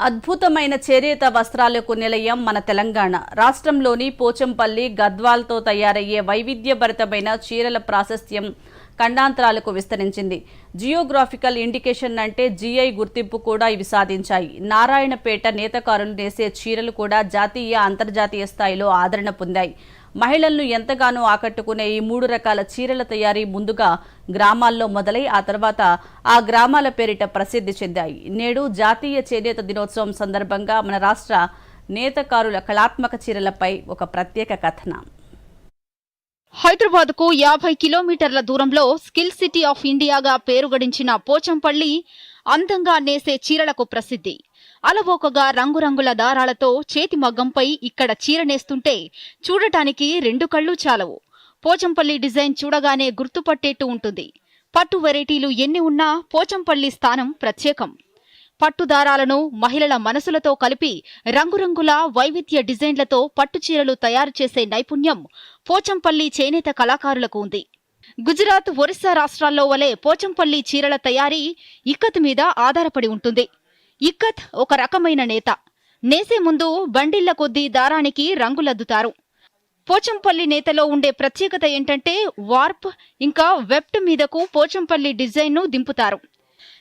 అద్భుతమైన చేనేత వస్త్రాలకు నిలయం మన తెలంగాణ. రాష్ట్రంలోని పోచంపల్లి గద్వాల్తో తయారయ్యే వైవిధ్యభరితమైన చీరల ప్రాశస్త్యం ఖండాంతరాలకు విస్తరించింది. జియోగ్రాఫికల్ ఇండికేషన్ అంటే జీఐ గుర్తింపు కూడా ఇవి సాధించాయి. నారాయణపేట నేతకారులు నేసే చీరలు కూడా జాతీయ అంతర్జాతీయ స్థాయిలో ఆదరణ పొందాయి. మహిళలను ఎంతగానో ఆకట్టుకునే ఈ మూడు రకాల చీరల తయారీ ముందుగా గ్రామాల్లో మొదలై ఆ తర్వాత ఆ గ్రామాల పేరిట ప్రసిద్ధి చెందాయి. నేడు జాతీయ చేనేత దినోత్సవం సందర్భంగా మన రాష్ట్ర నేతకారుల కళాత్మక చీరలపై ఒక ప్రత్యేక కథనం. హైదరాబాద్కు యాభై కిలోమీటర్ల దూరంలో స్కిల్ సిటీ ఆఫ్ ఇండియాగా పేరు గడించిన పోచంపల్లి అందంగా నేసే చీరలకు ప్రసిద్ధి. అలవోకగా రంగురంగుల దారాలతో చేతి మగ్గంపై ఇక్కడ చీర నేస్తుంటే చూడటానికి రెండు కళ్ళు చాలవు. పోచంపల్లి డిజైన్ చూడగానే గుర్తుపట్టేట్టు ఉంటుంది. పట్టు వెరైటీలు ఎన్ని ఉన్నా పోచంపల్లి స్థానం ప్రత్యేకం. పట్టు దారాలను మహిళల మనసులతో కలిపి రంగురంగుల వైవిధ్య డిజైన్లతో పట్టు చీరలు తయారు చేసే నైపుణ్యం పోచంపల్లి చేనేత కళాకారులకు ఉంది. గుజరాత్ ఒరిస్సా రాష్ట్రాల్లో వలె పోచంపల్లి చీరల తయారీ ఇక్కత్ మీద ఆధారపడి ఉంటుంది. ఇక్కత్ ఒక రకమైన నేత. నేసే ముందు బండిళ్ళ కొద్దీ దారానికి రంగులద్దుతారు. పోచంపల్లి నేతలో ఉండే ప్రత్యేకత ఏంటంటే వార్ప్ ఇంకా వెబ్ట్ మీదకు పోచంపల్లి డిజైన్ను దింపుతారు.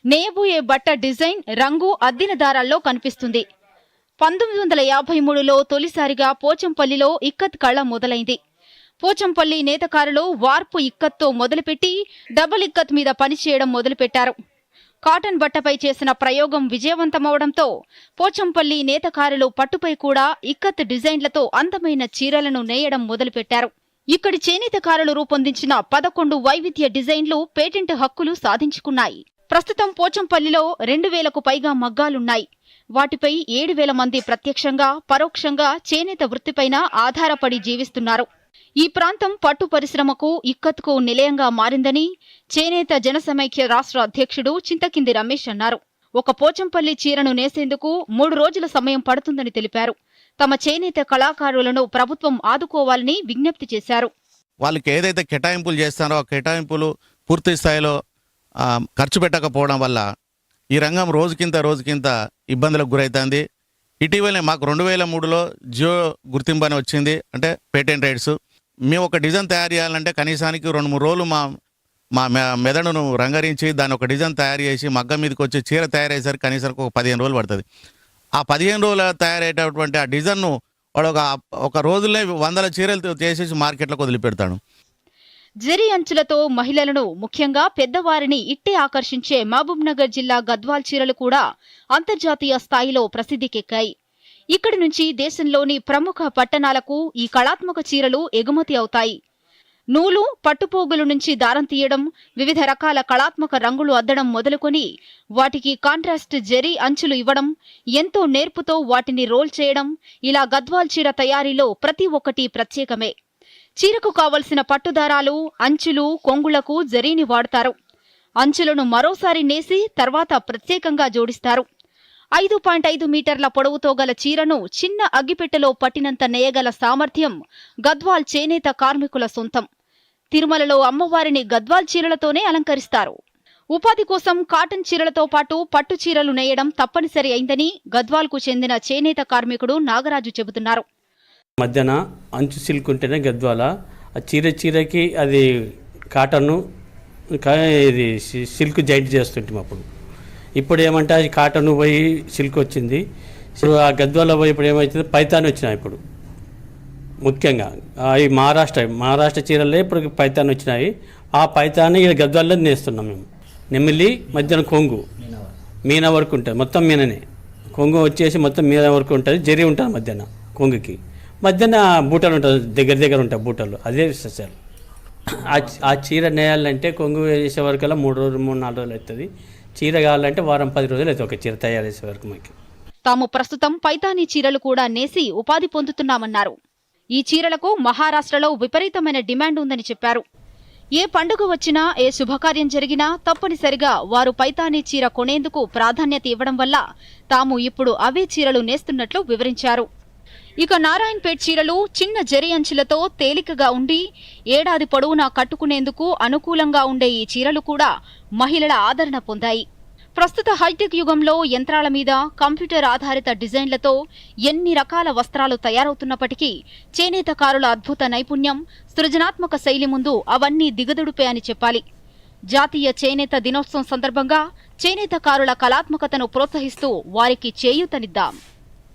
నేయబోయే బట్ట డిజైన్ రంగు అద్దిన దారాల్లో కనిపిస్తుంది. పంతొమ్మిది వందల యాభై మూడులో తొలిసారిగా పోచంపల్లిలో ఇక్కత్ కళ మొదలైంది. పోచంపల్లి నేతకారులు వార్పు ఇక్కత్తో మొదలుపెట్టి డబుల్ ఇక్కత్ మీద పనిచేయడం మొదలుపెట్టారు. కాటన్ బట్టపై చేసిన ప్రయోగం విజయవంతమవడంతో పోచంపల్లి నేతకారులు పట్టుపై కూడా ఇక్కత్ డిజైన్లతో అందమైన చీరలను నేయడం మొదలుపెట్టారు. ఇక్కడి చేనేతకారులు రూపొందించిన పదకొండు వైవిధ్య డిజైన్లు పేటెంట్ హక్కులు సాధించుకున్నాయి. ప్రస్తుతం పోచంపల్లిలో రెండు వేలకు పైగా మగ్గాలున్నాయి. వాటిపై ఏడు వేల మంది ప్రత్యక్షంగా పరోక్షంగా చేనేత వృత్తిపైన ఆధారపడి జీవిస్తున్నారు. ఈ ప్రాంతం పట్టు పరిశ్రమకు ఇక్కత్కు నిలయంగా మారిందని చేనేత జనసమైక్య రాష్ట్ర అధ్యక్షుడు చింతకింది రమేష్ అన్నారు. ఒక పోచంపల్లి చీరను నేసేందుకు మూడు రోజుల సమయం పడుతుందని తెలిపారు. తమ చేనేత కళాకారులను ప్రభుత్వం ఆదుకోవాలని విజ్ఞప్తి చేశారు. వాళ్ళకి ఏదైతే కేటాయింపులు చేస్తారో ఆ కేటాయింపులు పూర్తి స్థాయిలో ఖర్చు పెట్టకపోవడం వల్ల ఈ రంగం రోజుకింత రోజుకింత ఇబ్బందులకు గురవుతుంది ఇటీవలే మాకు రెండు వేల మూడులో జియో గుర్తింపు అని వచ్చింది. అంటే పేటెంట్ రైట్స్. మేము ఒక డిజైన్ తయారు చేయాలంటే కనీసానికి రెండు మూడు రోజులు మా మా మె- మెదడును రంగరించి దాని ఒక డిజైన్ తయారు చేసి మగ్గం మీదకి వచ్చి చీర తయారయ్యేసరికి కనీసానికి ఒక పదిహేను రోజులు పడుతుంది. ఆ పదిహేను రోజుల తయారయ్యేటటువంటి ఆ డిజైన్ను వాడు ఒక ఒక రోజులే వందల చీరలు చేసేసి మార్కెట్లోకి వదిలిపెడతాడు. జరి అంచులతో మహిళలను ముఖ్యంగా పెద్దవారిని ఇట్టే ఆకర్షించే మహబూబ్నగర్ జిల్లా గద్వాల్ చీరలు కూడా అంతర్జాతీయ స్థాయిలో ప్రసిద్ధికెక్కాయి. ఇక్కడి నుంచి దేశంలోని ప్రముఖ పట్టణాలకు ఈ కళాత్మక చీరలు ఎగుమతి అవుతాయి. నూలు పట్టుపోగుల నుంచి దారం తీయడం వివిధ రకాల కళాత్మక రంగులు అద్దడం మొదలుకొని వాటికి కాంట్రాస్ట్ జెరీ అంచులు ఇవ్వడం ఎంతో నేర్పుతో వాటిని రోల్ చేయడం ఇలా గద్వాల్ చీర తయారీలో ప్రతి ఒక్కటి ప్రత్యేకమే. చీరకు కావలసిన పట్టుదారాలు అంచులు కొంగులకు జరీని వాడతారు. అంచులను మరోసారి నేసి తర్వాత ప్రత్యేకంగా జోడిస్తారు. ఐదు పాయింట్ ఐదు మీటర్ల పొడవుతో గల చీరను చిన్న అగ్గిపెట్టెలో పట్టినంత నేయగల సామర్థ్యం గద్వాల్ చేనేత కార్మికుల సొంతం. తిరుమలలో అమ్మవారిని గద్వాల్ చీరలతోనే అలంకరిస్తారు. ఉపాధి కోసం కాటన్ చీరలతో పాటు పట్టు చీరలు నేయడం తప్పనిసరి అయిందని గద్వాల్కు చెందిన చేనేత కార్మికుడు నాగరాజు చెబుతున్నారు. మధ్యన అంచు సిల్క్ ఉంటేనే గద్వాల. ఆ చీర చీరకి అది కాటన్ను కా- ఇది సిల్క్ జాయింట్ చేస్తుంటాం అప్పుడు. ఇప్పుడు ఏమంటే అది కాటన్ పోయి సిల్క్ వచ్చింది సో ఆ గద్వాల పోయి ఇప్పుడు ఏమవుతుంది పైతాన్ వచ్చినాయి ఇప్పుడు. ముఖ్యంగా ఈ మహారాష్ట్ర మహారాష్ట్ర చీరలే ఇప్పుడు పైతాన్ వచ్చినాయి. ఆ పైతాన్ని ఇక్కడ గద్వాల్లో నేస్తున్నాం మేము. నెమ్మిలి మధ్యన కొంగు. మీనా వరకు ఉంటుంది. మొత్తం మీననే. కొంగు వచ్చేసి మొత్తం మీనా వరకు ఉంటుంది. జరి ఉంటుంది మధ్యాహ్న కొంగుకి. మధ్యన బూటలు ఉంటుంది దగ్గర దగ్గర ఉంటాయి బూటలు. అదే స్పెషల్ ఆ చీర నేయాలంటే కొంగు వేసే వరకల్లా మూడు రోజులు మూడు నాలుగు రోజులు అవుతుంది. చీర కావాలంటే వారం పది రోజులు అవుతుంది ఒక చీర తయారు చేసే వరకు మాకు. తాము ప్రస్తుతం పైతానీ చీరలు కూడా నేసి ఉపాధి పొందుతున్నామన్నారు. ఈ చీరలకు మహారాష్ట్రలో విపరీతమైన డిమాండ్ ఉందని చెప్పారు. ఏ పండుగ వచ్చినా ఏ శుభకార్యం జరిగినా తప్పనిసరిగా వారు పైతానీ చీర కొనేందుకు ప్రాధాన్యత ఇవ్వడం వల్ల తాము ఇప్పుడు అవే చీరలు నేస్తున్నట్లు వివరించారు. ఇక నారాయణపేట్ చీరలు చిన్న జరి అంచులతో తేలికగా ఉండి ఏడాది పొడవునా కట్టుకునేందుకు అనుకూలంగా ఉండే ఈ చీరలు కూడా మహిళల ఆదరణ పొందాయి. ప్రస్తుత హైటెక్ యుగంలో యంత్రాల మీద కంప్యూటర్ ఆధారిత డిజైన్లతో ఎన్ని రకాల వస్త్రాలు తయారవుతున్నప్పటికీ చేనేతకారుల అద్భుత నైపుణ్యం సృజనాత్మక శైలి ముందు అవన్నీ దిగదుడుపే అని చెప్పాలి. జాతీయ చేనేత దినోత్సవం సందర్భంగా చేనేతకారుల కళాత్మకతను ప్రోత్సహిస్తూ వారికి చేయూతనిద్దాం.